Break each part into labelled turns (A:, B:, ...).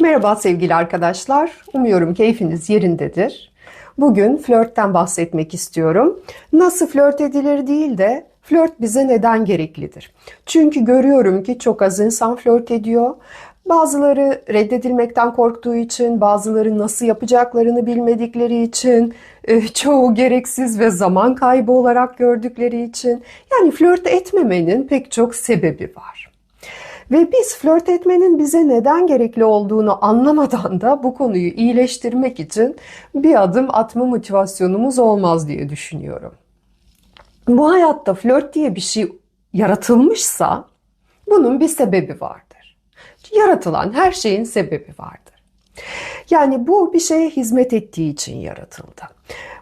A: Merhaba sevgili arkadaşlar. Umuyorum keyfiniz yerindedir. Bugün flörtten bahsetmek istiyorum. Nasıl flört edilir değil de flört bize neden gereklidir? Çünkü görüyorum ki çok az insan flört ediyor. Bazıları reddedilmekten korktuğu için, bazıları nasıl yapacaklarını bilmedikleri için, e, çoğu gereksiz ve zaman kaybı olarak gördükleri için. Yani flört etmemenin pek çok sebebi var. Ve biz flört etmenin bize neden gerekli olduğunu anlamadan da bu konuyu iyileştirmek için bir adım atma motivasyonumuz olmaz diye düşünüyorum. Bu hayatta flört diye bir şey yaratılmışsa bunun bir sebebi vardır. Yaratılan her şeyin sebebi vardır. Yani bu bir şeye hizmet ettiği için yaratıldı.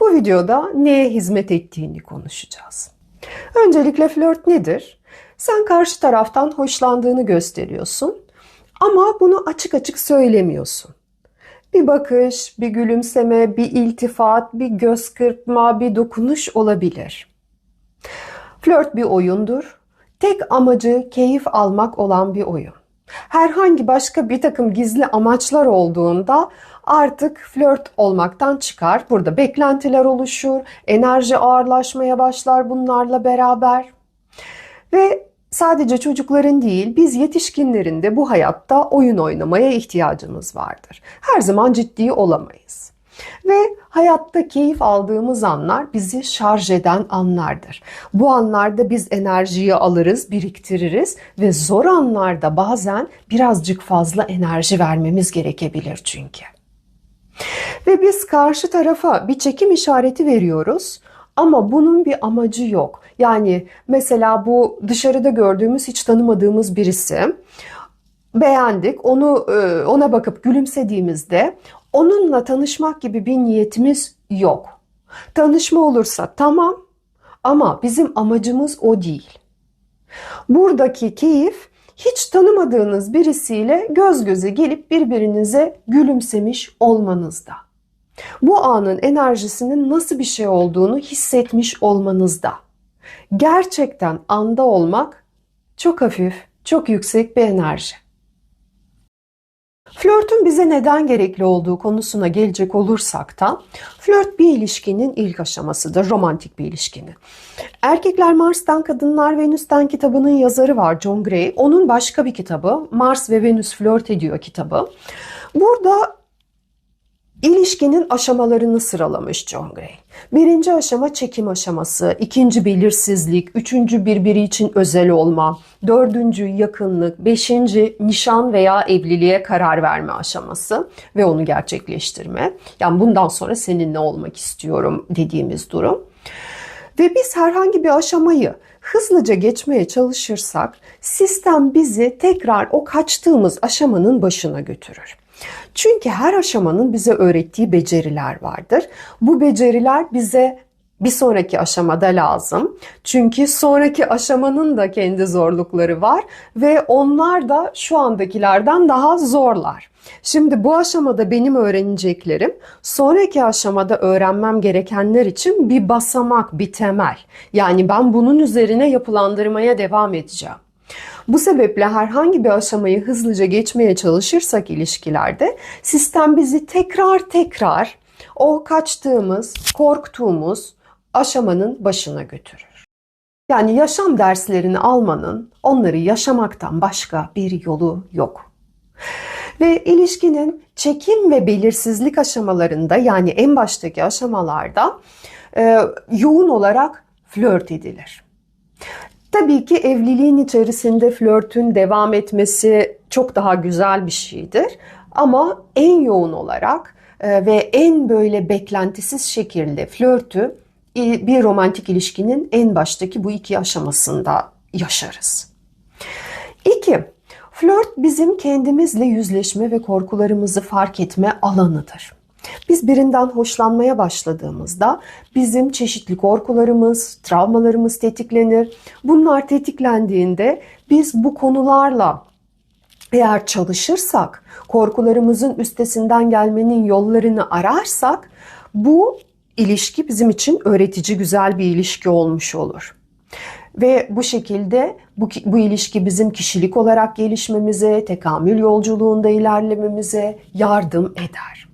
A: Bu videoda neye hizmet ettiğini konuşacağız. Öncelikle flört nedir? Sen karşı taraftan hoşlandığını gösteriyorsun ama bunu açık açık söylemiyorsun. Bir bakış, bir gülümseme, bir iltifat, bir göz kırpma, bir dokunuş olabilir. Flört bir oyundur. Tek amacı keyif almak olan bir oyun. Herhangi başka bir takım gizli amaçlar olduğunda artık flört olmaktan çıkar. Burada beklentiler oluşur, enerji ağırlaşmaya başlar bunlarla beraber. Ve sadece çocukların değil, biz yetişkinlerin de bu hayatta oyun oynamaya ihtiyacımız vardır. Her zaman ciddi olamayız. Ve hayatta keyif aldığımız anlar bizi şarj eden anlardır. Bu anlarda biz enerjiyi alırız, biriktiririz ve zor anlarda bazen birazcık fazla enerji vermemiz gerekebilir çünkü. Ve biz karşı tarafa bir çekim işareti veriyoruz ama bunun bir amacı yok. Yani mesela bu dışarıda gördüğümüz hiç tanımadığımız birisi beğendik. Onu e, ona bakıp gülümsediğimizde onunla tanışmak gibi bir niyetimiz yok. Tanışma olursa tamam ama bizim amacımız o değil. Buradaki keyif hiç tanımadığınız birisiyle göz göze gelip birbirinize gülümsemiş olmanızda. Bu anın enerjisinin nasıl bir şey olduğunu hissetmiş olmanızda. Gerçekten anda olmak çok hafif, çok yüksek bir enerji. Flörtün bize neden gerekli olduğu konusuna gelecek olursak da flört bir ilişkinin ilk aşamasıdır, romantik bir ilişkinin. Erkekler Mars'tan, Kadınlar Venüs'ten kitabının yazarı var John Gray. Onun başka bir kitabı Mars ve Venüs flört ediyor kitabı. Burada İlişkinin aşamalarını sıralamış John Gray. Birinci aşama çekim aşaması, ikinci belirsizlik, üçüncü birbiri için özel olma, dördüncü yakınlık, beşinci nişan veya evliliğe karar verme aşaması ve onu gerçekleştirme. Yani bundan sonra seninle olmak istiyorum dediğimiz durum. Ve biz herhangi bir aşamayı hızlıca geçmeye çalışırsak sistem bizi tekrar o kaçtığımız aşamanın başına götürür. Çünkü her aşamanın bize öğrettiği beceriler vardır. Bu beceriler bize bir sonraki aşamada lazım. Çünkü sonraki aşamanın da kendi zorlukları var ve onlar da şu andakilerden daha zorlar. Şimdi bu aşamada benim öğreneceklerim sonraki aşamada öğrenmem gerekenler için bir basamak, bir temel. Yani ben bunun üzerine yapılandırmaya devam edeceğim. Bu sebeple herhangi bir aşamayı hızlıca geçmeye çalışırsak ilişkilerde sistem bizi tekrar tekrar o kaçtığımız, korktuğumuz aşamanın başına götürür. Yani yaşam derslerini almanın onları yaşamaktan başka bir yolu yok. Ve ilişkinin çekim ve belirsizlik aşamalarında yani en baştaki aşamalarda e, yoğun olarak flört edilir. Tabii ki evliliğin içerisinde flörtün devam etmesi çok daha güzel bir şeydir. Ama en yoğun olarak e, ve en böyle beklentisiz şekilde flörtü bir romantik ilişkinin en baştaki bu iki aşamasında yaşarız. İki, flört bizim kendimizle yüzleşme ve korkularımızı fark etme alanıdır. Biz birinden hoşlanmaya başladığımızda bizim çeşitli korkularımız, travmalarımız tetiklenir. Bunlar tetiklendiğinde biz bu konularla eğer çalışırsak, korkularımızın üstesinden gelmenin yollarını ararsak bu ilişki bizim için öğretici güzel bir ilişki olmuş olur. Ve bu şekilde bu, bu ilişki bizim kişilik olarak gelişmemize, tekamül yolculuğunda ilerlememize yardım eder.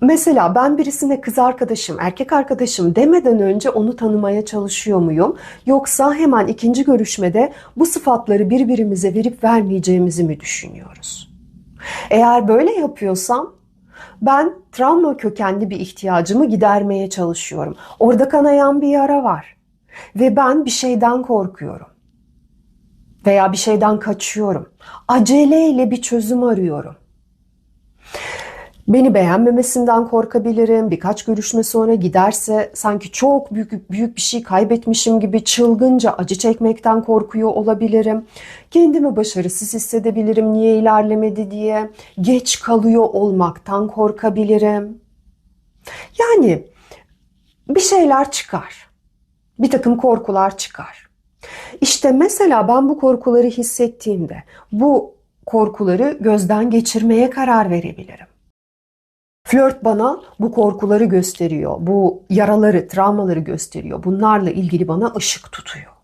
A: Mesela ben birisine kız arkadaşım, erkek arkadaşım demeden önce onu tanımaya çalışıyor muyum? Yoksa hemen ikinci görüşmede bu sıfatları birbirimize verip vermeyeceğimizi mi düşünüyoruz? Eğer böyle yapıyorsam ben travma kökenli bir ihtiyacımı gidermeye çalışıyorum. Orada kanayan bir yara var ve ben bir şeyden korkuyorum veya bir şeyden kaçıyorum. Aceleyle bir çözüm arıyorum. Beni beğenmemesinden korkabilirim. Birkaç görüşme sonra giderse sanki çok büyük büyük bir şey kaybetmişim gibi çılgınca acı çekmekten korkuyor olabilirim. Kendimi başarısız hissedebilirim niye ilerlemedi diye. Geç kalıyor olmaktan korkabilirim. Yani bir şeyler çıkar. Bir takım korkular çıkar. İşte mesela ben bu korkuları hissettiğimde bu korkuları gözden geçirmeye karar verebilirim. Flört bana bu korkuları gösteriyor, bu yaraları, travmaları gösteriyor. Bunlarla ilgili bana ışık tutuyor.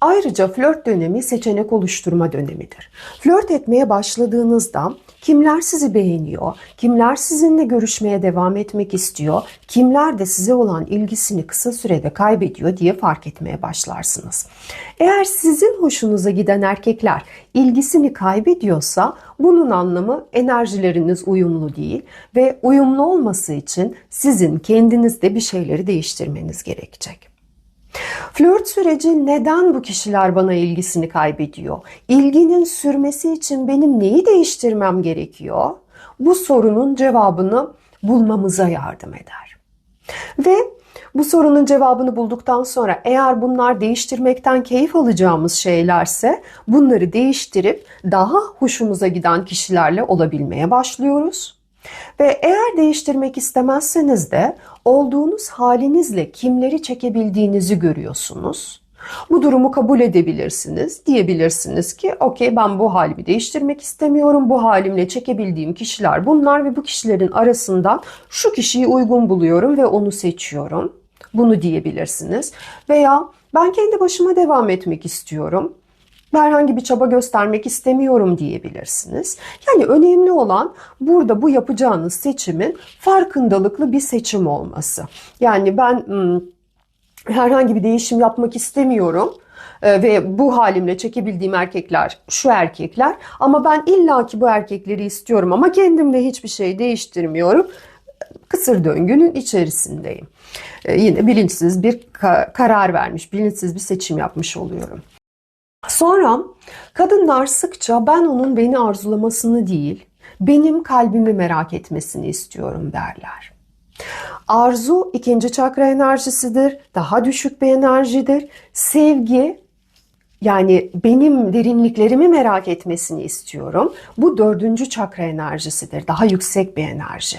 A: Ayrıca flört dönemi seçenek oluşturma dönemidir. Flört etmeye başladığınızda kimler sizi beğeniyor, kimler sizinle görüşmeye devam etmek istiyor, kimler de size olan ilgisini kısa sürede kaybediyor diye fark etmeye başlarsınız. Eğer sizin hoşunuza giden erkekler ilgisini kaybediyorsa bunun anlamı enerjileriniz uyumlu değil ve uyumlu olması için sizin kendinizde bir şeyleri değiştirmeniz gerekecek. Flört süreci neden bu kişiler bana ilgisini kaybediyor? İlginin sürmesi için benim neyi değiştirmem gerekiyor? Bu sorunun cevabını bulmamıza yardım eder. Ve bu sorunun cevabını bulduktan sonra eğer bunlar değiştirmekten keyif alacağımız şeylerse bunları değiştirip daha hoşumuza giden kişilerle olabilmeye başlıyoruz. Ve eğer değiştirmek istemezseniz de olduğunuz halinizle kimleri çekebildiğinizi görüyorsunuz. Bu durumu kabul edebilirsiniz. Diyebilirsiniz ki okey ben bu halimi değiştirmek istemiyorum. Bu halimle çekebildiğim kişiler bunlar ve bu kişilerin arasından şu kişiyi uygun buluyorum ve onu seçiyorum. Bunu diyebilirsiniz. Veya ben kendi başıma devam etmek istiyorum herhangi bir çaba göstermek istemiyorum diyebilirsiniz. Yani önemli olan burada bu yapacağınız seçimin farkındalıklı bir seçim olması. Yani ben herhangi bir değişim yapmak istemiyorum ve bu halimle çekebildiğim erkekler şu erkekler ama ben illaki bu erkekleri istiyorum ama kendimde hiçbir şey değiştirmiyorum. Kısır döngünün içerisindeyim. Yine bilinçsiz bir karar vermiş, bilinçsiz bir seçim yapmış oluyorum. Sonra kadınlar sıkça ben onun beni arzulamasını değil, benim kalbimi merak etmesini istiyorum derler. Arzu ikinci çakra enerjisidir, daha düşük bir enerjidir. Sevgi yani benim derinliklerimi merak etmesini istiyorum. Bu dördüncü çakra enerjisidir. Daha yüksek bir enerji.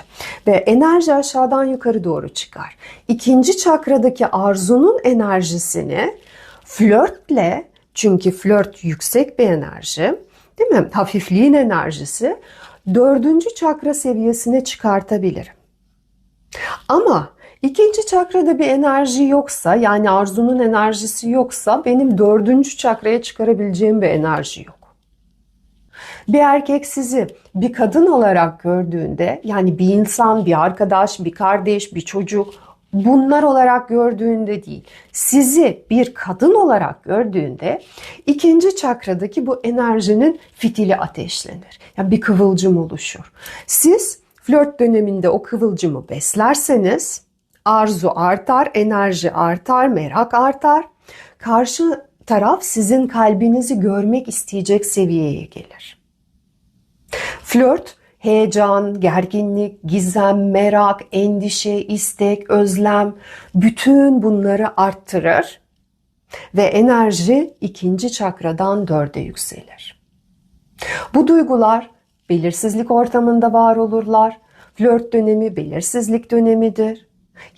A: Ve enerji aşağıdan yukarı doğru çıkar. İkinci çakradaki arzunun enerjisini flörtle çünkü flört yüksek bir enerji, değil mi? Hafifliğin enerjisi dördüncü çakra seviyesine çıkartabilirim. Ama ikinci çakrada bir enerji yoksa yani arzunun enerjisi yoksa benim dördüncü çakraya çıkarabileceğim bir enerji yok. Bir erkek sizi bir kadın olarak gördüğünde yani bir insan, bir arkadaş, bir kardeş, bir çocuk bunlar olarak gördüğünde değil, sizi bir kadın olarak gördüğünde ikinci çakradaki bu enerjinin fitili ateşlenir. Yani bir kıvılcım oluşur. Siz flört döneminde o kıvılcımı beslerseniz arzu artar, enerji artar, merak artar. Karşı taraf sizin kalbinizi görmek isteyecek seviyeye gelir. Flört heyecan, gerginlik, gizem, merak, endişe, istek, özlem bütün bunları arttırır ve enerji ikinci çakradan dörde yükselir. Bu duygular belirsizlik ortamında var olurlar. Flört dönemi belirsizlik dönemidir.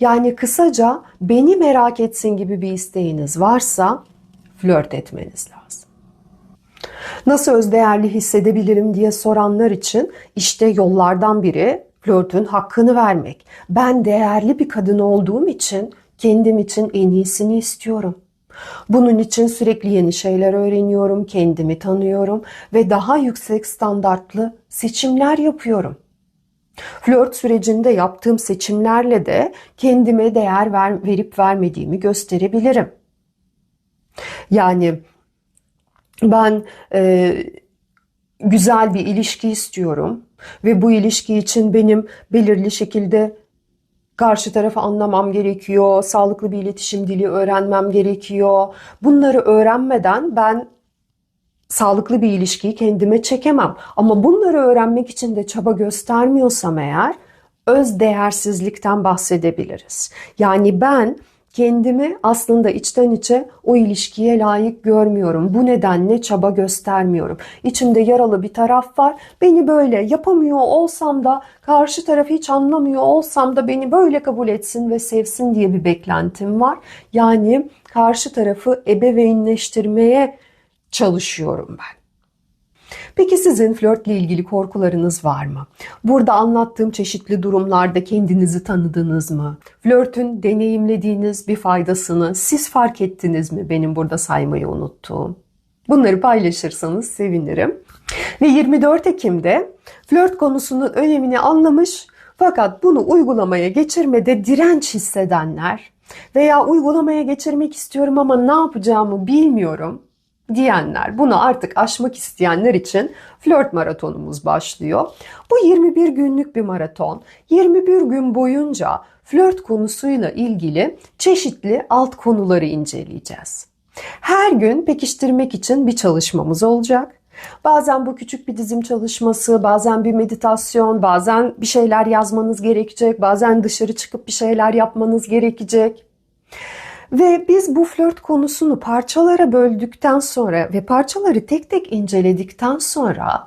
A: Yani kısaca beni merak etsin gibi bir isteğiniz varsa flört etmeniz lazım. Nasıl özdeğerli hissedebilirim diye soranlar için işte yollardan biri flörtün hakkını vermek. Ben değerli bir kadın olduğum için kendim için en iyisini istiyorum. Bunun için sürekli yeni şeyler öğreniyorum, kendimi tanıyorum ve daha yüksek standartlı seçimler yapıyorum. Flört sürecinde yaptığım seçimlerle de kendime değer ver, verip vermediğimi gösterebilirim. Yani ben e, güzel bir ilişki istiyorum ve bu ilişki için benim belirli şekilde karşı tarafı anlamam gerekiyor, sağlıklı bir iletişim dili öğrenmem gerekiyor. Bunları öğrenmeden ben sağlıklı bir ilişkiyi kendime çekemem. Ama bunları öğrenmek için de çaba göstermiyorsam eğer öz değersizlikten bahsedebiliriz. Yani ben kendimi aslında içten içe o ilişkiye layık görmüyorum. Bu nedenle çaba göstermiyorum. İçimde yaralı bir taraf var. Beni böyle yapamıyor olsam da karşı tarafı hiç anlamıyor olsam da beni böyle kabul etsin ve sevsin diye bir beklentim var. Yani karşı tarafı ebeveynleştirmeye çalışıyorum ben. Peki sizin flörtle ilgili korkularınız var mı? Burada anlattığım çeşitli durumlarda kendinizi tanıdınız mı? Flörtün deneyimlediğiniz bir faydasını siz fark ettiniz mi? Benim burada saymayı unuttuğum. Bunları paylaşırsanız sevinirim. Ve 24 Ekim'de flört konusunun önemini anlamış fakat bunu uygulamaya geçirmede direnç hissedenler veya uygulamaya geçirmek istiyorum ama ne yapacağımı bilmiyorum diyenler, bunu artık aşmak isteyenler için flört maratonumuz başlıyor. Bu 21 günlük bir maraton. 21 gün boyunca flört konusuyla ilgili çeşitli alt konuları inceleyeceğiz. Her gün pekiştirmek için bir çalışmamız olacak. Bazen bu küçük bir dizim çalışması, bazen bir meditasyon, bazen bir şeyler yazmanız gerekecek, bazen dışarı çıkıp bir şeyler yapmanız gerekecek. Ve biz bu flört konusunu parçalara böldükten sonra ve parçaları tek tek inceledikten sonra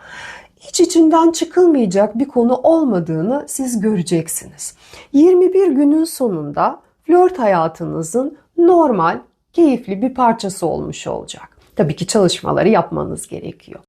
A: hiç içinden çıkılmayacak bir konu olmadığını siz göreceksiniz. 21 günün sonunda flört hayatınızın normal, keyifli bir parçası olmuş olacak. Tabii ki çalışmaları yapmanız gerekiyor.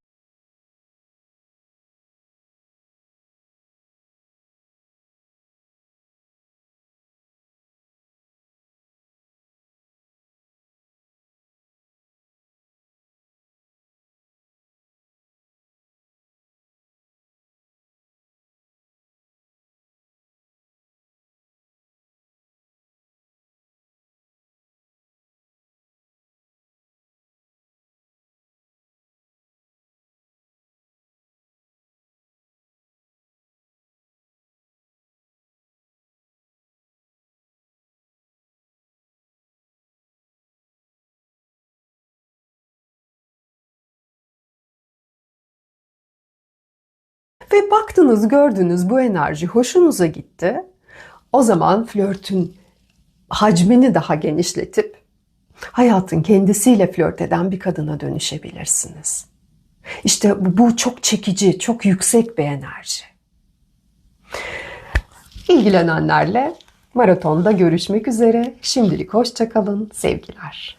A: Ve baktınız gördünüz bu enerji hoşunuza gitti. O zaman flörtün hacmini daha genişletip hayatın kendisiyle flört eden bir kadına dönüşebilirsiniz. İşte bu, çok çekici, çok yüksek bir enerji. İlgilenenlerle maratonda görüşmek üzere. Şimdilik hoşçakalın, sevgiler.